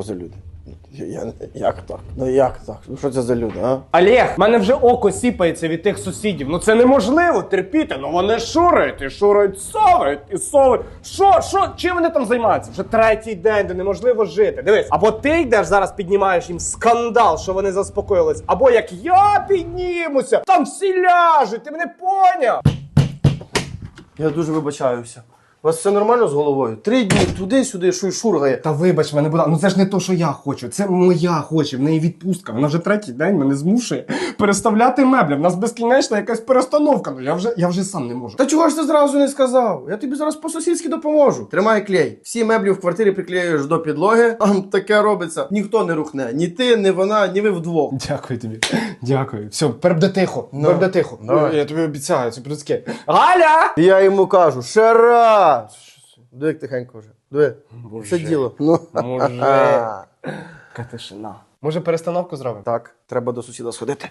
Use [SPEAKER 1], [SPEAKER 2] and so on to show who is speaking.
[SPEAKER 1] Що за люди? Я, я, як так? Ну як так? Ну що це за люди, а?
[SPEAKER 2] Олег, в мене вже око сіпається від тих сусідів. Ну це неможливо терпіти. Ну вони шурають і шурають, совають і совають. Що, що, чим вони там займаються? Вже третій день, де неможливо жити. Дивись, або ти йдеш зараз піднімаєш їм скандал, що вони заспокоїлись, або як я піднімуся, там всі ляжуть. Ти мене поняв?
[SPEAKER 1] Я дуже вибачаюся. У вас все нормально з головою? Три дні туди-сюди, шуй шургає.
[SPEAKER 2] Та вибач мене, будь ласка, ну це ж не то, що я хочу. Це моя хоче. В неї відпустка. Вона вже третій день мене змушує переставляти меблі. В нас безкінечна якась перестановка. Ну я вже я вже сам не можу.
[SPEAKER 1] Та чого ж ти зразу не сказав? Я тобі зараз по-сусідськи допоможу. Тримай клей. Всі меблі в квартирі приклеюєш до підлоги. Там таке робиться. Ніхто не рухне. Ні ти, ні вона, ні ви вдвох.
[SPEAKER 2] Дякую тобі. Дякую. Все, перебде тихо.
[SPEAKER 1] Ну,
[SPEAKER 2] Перебде тихо.
[SPEAKER 1] давай.
[SPEAKER 2] Я тобі обіцяю, це людське. Галя!
[SPEAKER 1] Я йому кажу, ще Диви, як тихенько вже. Диви. Це діло. Ну.
[SPEAKER 2] Може. Катишина. Може перестановку зробимо?
[SPEAKER 1] Так, треба до сусіда сходити.